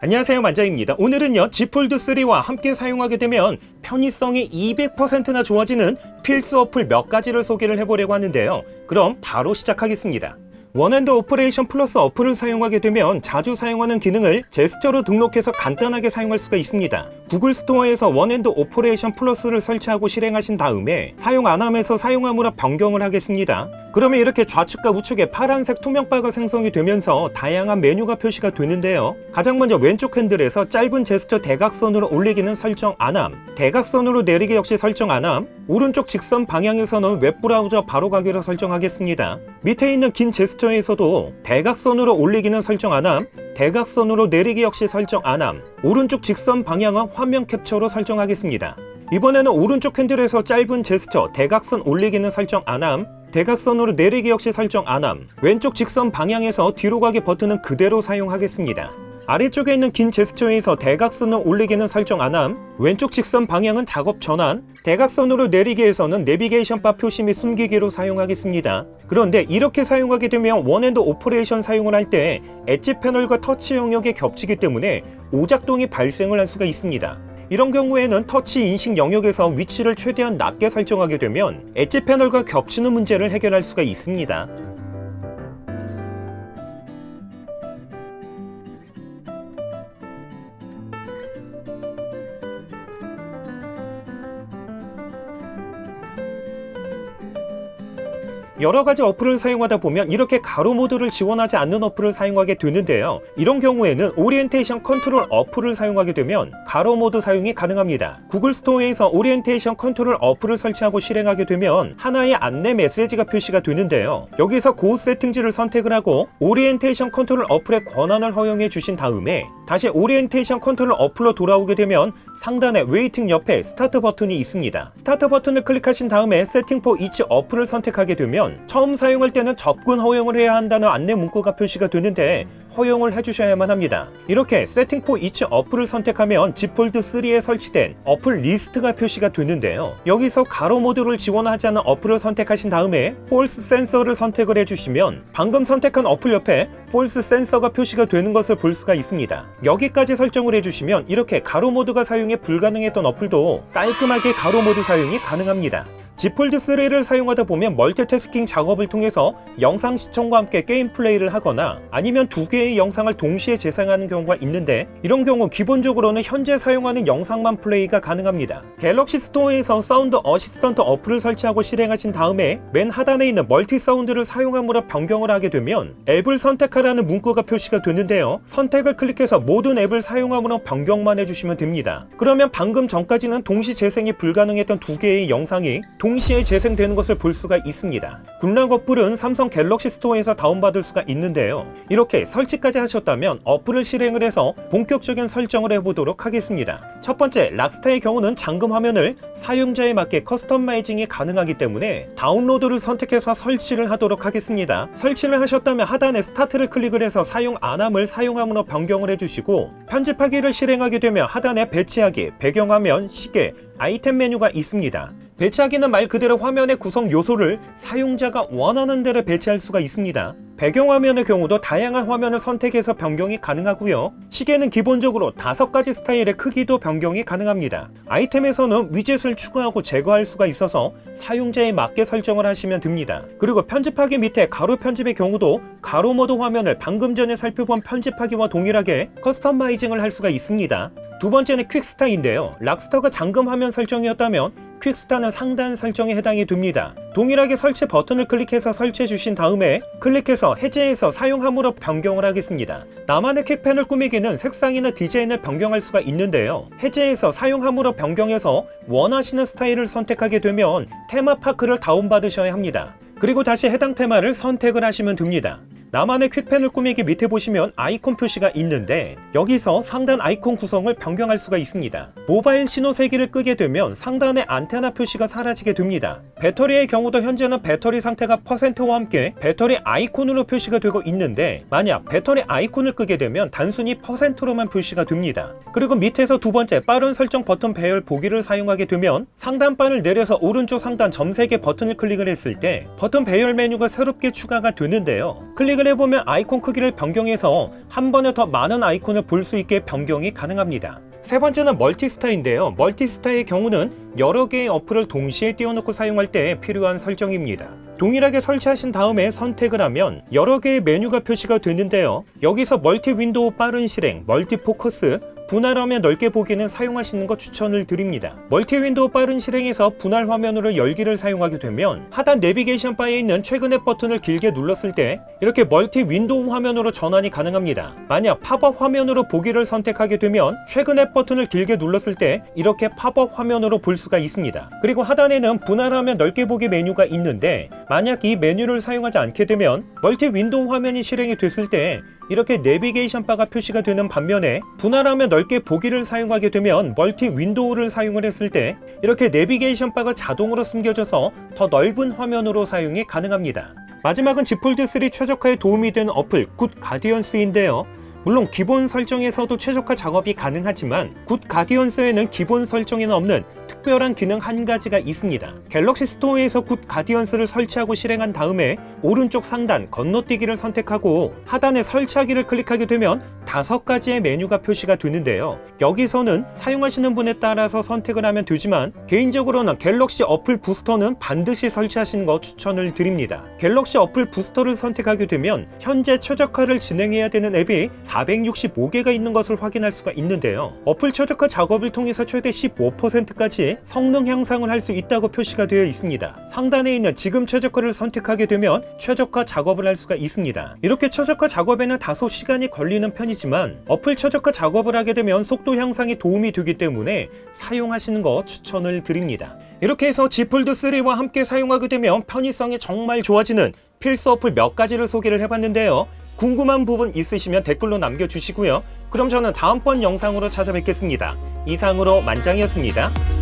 안녕하세요 만자입니다. 오늘은요 G 폴드 3와 함께 사용하게 되면 편의성이 200%나 좋아지는 필수 어플 몇 가지를 소개를 해보려고 하는데요. 그럼 바로 시작하겠습니다. 원핸드 오퍼레이션 플러스 어플을 사용하게 되면 자주 사용하는 기능을 제스처로 등록해서 간단하게 사용할 수가 있습니다. 구글 스토어에서 원핸드 오퍼레이션 플러스를 설치하고 실행하신 다음에 사용 안 하면서 사용함으로 변경을 하겠습니다. 그러면 이렇게 좌측과 우측에 파란색 투명바가 생성이 되면서 다양한 메뉴가 표시가 되는데요. 가장 먼저 왼쪽 핸들에서 짧은 제스처 대각선으로 올리기는 설정 안함, 대각선으로 내리기 역시 설정 안함, 오른쪽 직선 방향에서는 웹브라우저 바로 가기로 설정하겠습니다. 밑에 있는 긴 제스처에서도 대각선으로 올리기는 설정 안함, 대각선으로 내리기 역시 설정 안함, 오른쪽 직선 방향은 화면 캡처로 설정하겠습니다. 이번에는 오른쪽 핸들에서 짧은 제스처 대각선 올리기는 설정 안함, 대각선으로 내리기 역시 설정 안함, 왼쪽 직선 방향에서 뒤로 가기 버튼은 그대로 사용하겠습니다. 아래쪽에 있는 긴 제스처에서 대각선을 올리기는 설정 안함, 왼쪽 직선 방향은 작업 전환, 대각선으로 내리기 에서는 내비게이션 바 표시 및 숨기기로 사용하겠습니다. 그런데 이렇게 사용하게 되면 원핸드 오퍼레이션 사용을 할 때 엣지 패널과 터치 영역이 겹치기 때문에 오작동이 발생을 할 수가 있습니다. 이런 경우에는 터치 인식 영역에서 위치를 최대한 낮게 설정하게 되면 엣지 패널과 겹치는 문제를 해결할 수가 있습니다. 여러 가지 어플을 사용하다 보면 이렇게 가로 모드를 지원하지 않는 어플을 사용하게 되는데요. 이런 경우에는 오리엔테이션 컨트롤 어플을 사용하게 되면 가로 모드 사용이 가능합니다. 구글 스토어에서 오리엔테이션 컨트롤 어플을 설치하고 실행하게 되면 하나의 안내 메시지가 표시가 되는데요. 여기서 고 세팅지를 선택을 하고 오리엔테이션 컨트롤 어플의 권한을 허용해 주신 다음에 다시 오리엔테이션 컨트롤 어플로 돌아오게 되면 상단에 웨이팅 옆에 스타트 버튼이 있습니다. 스타트 버튼을 클릭하신 다음에 세팅 포 이치 어플을 선택하게 되면 처음 사용할 때는 접근 허용을 해야 한다는 안내 문구가 표시가 되는데 허용을 해주셔야만 합니다. 이렇게 세팅 포 이치 어플을 선택하면 지폴드 3에 설치된 어플 리스트가 표시가 되는데요. 여기서 가로 모드를 지원하지 않는 어플을 선택하신 다음에 폴스 센서를 선택을 해주시면 방금 선택한 어플 옆에 폴스 센서가 표시가 되는 것을 볼 수가 있습니다. 여기까지 설정을 해주시면 이렇게 가로 모드가 사용이 불가능했던 어플도 깔끔하게 가로 모드 사용이 가능합니다. 지폴드 3를 사용하다 보면 멀티태스킹 작업을 통해서 영상 시청과 함께 게임 플레이를 하거나 아니면 두 개의 영상을 동시에 재생하는 경우가 있는데 이런 경우 기본적으로는 현재 사용하는 영상만 플레이가 가능합니다. 갤럭시 스토어에서 사운드 어시스턴트 어플을 설치하고 실행하신 다음에 맨 하단에 있는 멀티 사운드를 사용함으로 변경을 하게 되면 앱을 선택하라는 문구가 표시가 되는데요. 선택을 클릭해서 모든 앱을 사용함으로 변경만 해주시면 됩니다. 그러면 방금 전까지는 동시 재생이 불가능했던 두 개의 영상이 동시에 재생되는 것을 볼 수가 있습니다. 굿락 어플은 삼성 갤럭시 스토어에서 다운받을 수가 있는데요. 이렇게 설치까지 하셨다면 어플을 실행을 해서 본격적인 설정을 해보도록 하겠습니다. 첫 번째, 락스타의 경우는 잠금 화면을 사용자에 맞게 커스터마이징이 가능하기 때문에 다운로드를 선택해서 설치를 하도록 하겠습니다. 설치를 하셨다면 하단에 스타트를 클릭을 해서 사용 안함을 사용함으로 변경을 해주시고 편집하기를 실행하게 되면 하단에 배치하기, 배경화면, 시계, 아이템 메뉴가 있습니다. 배치하기는 말 그대로 화면의 구성 요소를 사용자가 원하는 대로 배치할 수가 있습니다. 배경화면의 경우도 다양한 화면을 선택해서 변경이 가능하고요. 시계는 기본적으로 다섯 가지 스타일의 크기도 변경이 가능합니다. 아이템에서는 위젯을 추가하고 제거할 수가 있어서 사용자에 맞게 설정을 하시면 됩니다. 그리고 편집하기 밑에 가로 편집의 경우도 가로 모드 화면을 방금 전에 살펴본 편집하기와 동일하게 커스터마이징을 할 수가 있습니다. 두 번째는 퀵스타인데요. 락스타가 잠금 화면 설정이었다면 퀵스타는 상단 설정에 해당이 됩니다. 동일하게 설치 버튼을 클릭해서 설치해 주신 다음에 클릭해서 해제해서 사용함으로 변경을 하겠습니다. 나만의 킥펜을 꾸미기는 색상이나 디자인을 변경할 수가 있는데요. 해제해서 사용함으로 변경해서 원하시는 스타일을 선택하게 되면 테마파크를 다운받으셔야 합니다. 그리고 다시 해당 테마를 선택을 하시면 됩니다. 나만의 퀵펜을 꾸미기 밑에 보시면 아이콘 표시가 있는데 여기서 상단 아이콘 구성을 변경할 수가 있습니다. 모바일 신호 세기를 끄게 되면 상단의 안테나 표시가 사라지게 됩니다. 배터리의 경우도 현재는 배터리 상태가 퍼센트와 함께 배터리 아이콘으로 표시가 되고 있는데 만약 배터리 아이콘을 끄게 되면 단순히 퍼센트로만 표시가 됩니다. 그리고 밑에서 두 번째 빠른 설정 버튼 배열 보기를 사용하게 되면 상단바를 내려서 오른쪽 상단 점 3개 버튼을 클릭을 했을 때 버튼 배열 메뉴가 새롭게 추가가 되는데요. 클릭 클릭을 해보면 아이콘 크기를 변경해서 한 번에 더 많은 아이콘을 볼 수 있게 변경이 가능합니다. 세 번째는 멀티스타인데요. 멀티스타의 경우는 여러 개의 어플을 동시에 띄워놓고 사용할 때 필요한 설정입니다. 동일하게 설치하신 다음에 선택을 하면 여러 개의 메뉴가 표시가 되는데요. 여기서 멀티 윈도우 빠른 실행, 멀티 포커스, 분할 화면 넓게 보기는 사용하시는 거 추천을 드립니다. 멀티 윈도우 빠른 실행에서 분할 화면으로 열기를 사용하게 되면 하단 내비게이션 바에 있는 최근의 버튼을 길게 눌렀을 때 이렇게 멀티 윈도우 화면으로 전환이 가능합니다. 만약 팝업 화면으로 보기를 선택하게 되면 최근의 버튼을 길게 눌렀을 때 이렇게 팝업 화면으로 볼 수가 있습니다. 그리고 하단에는 분할 화면 넓게 보기 메뉴가 있는데 만약 이 메뉴를 사용하지 않게 되면 멀티 윈도우 화면이 실행이 됐을 때 이렇게 내비게이션 바가 표시가 되는 반면에 분할하면 넓게 보기를 사용하게 되면 멀티 윈도우를 사용을 했을 때 이렇게 내비게이션 바가 자동으로 숨겨져서 더 넓은 화면으로 사용이 가능합니다. 마지막은 G 폴드 3 최적화에 도움이 되는 어플 굿 가디언스인데요. 물론 기본 설정에서도 최적화 작업이 가능하지만 굿 가디언스에는 기본 설정에는 없는 특별한 기능 한 가지가 있습니다. 갤럭시 스토어에서 굿 가디언스를 설치하고 실행한 다음에 오른쪽 상단 건너뛰기를 선택하고 하단에 설치하기를 클릭하게 되면 다섯 가지의 메뉴가 표시가 되는데요. 여기서는 사용하시는 분에 따라서 선택을 하면 되지만 개인적으로는 갤럭시 어플 부스터는 반드시 설치하시는 거 추천을 드립니다. 갤럭시 어플 부스터를 선택하게 되면 현재 최적화를 진행해야 되는 앱이 465개가 있는 것을 확인할 수가 있는데요. 어플 최적화 작업을 통해서 최대 15%까지 성능 향상을 할 수 있다고 표시가 되어 있습니다. 상단에 있는 지금 최적화를 선택하게 되면 최적화 작업을 할 수가 있습니다. 이렇게 최적화 작업에는 다소 시간이 걸리는 편 이지만 어플 최적화 작업을 하게 되면 속도 향상에 도움이 되기 때문에 사용하시는 거 추천을 드립니다. 이렇게 해서 G 폴드 3와 함께 사용하게 되면 편의성이 정말 좋아지는 필수 어플 몇 가지를 소개를 해봤는데요. 궁금한 부분 있으시면 댓글로 남겨주시고요. 그럼 저는 다음번 영상으로 찾아뵙겠습니다. 이상으로 만장이었습니다.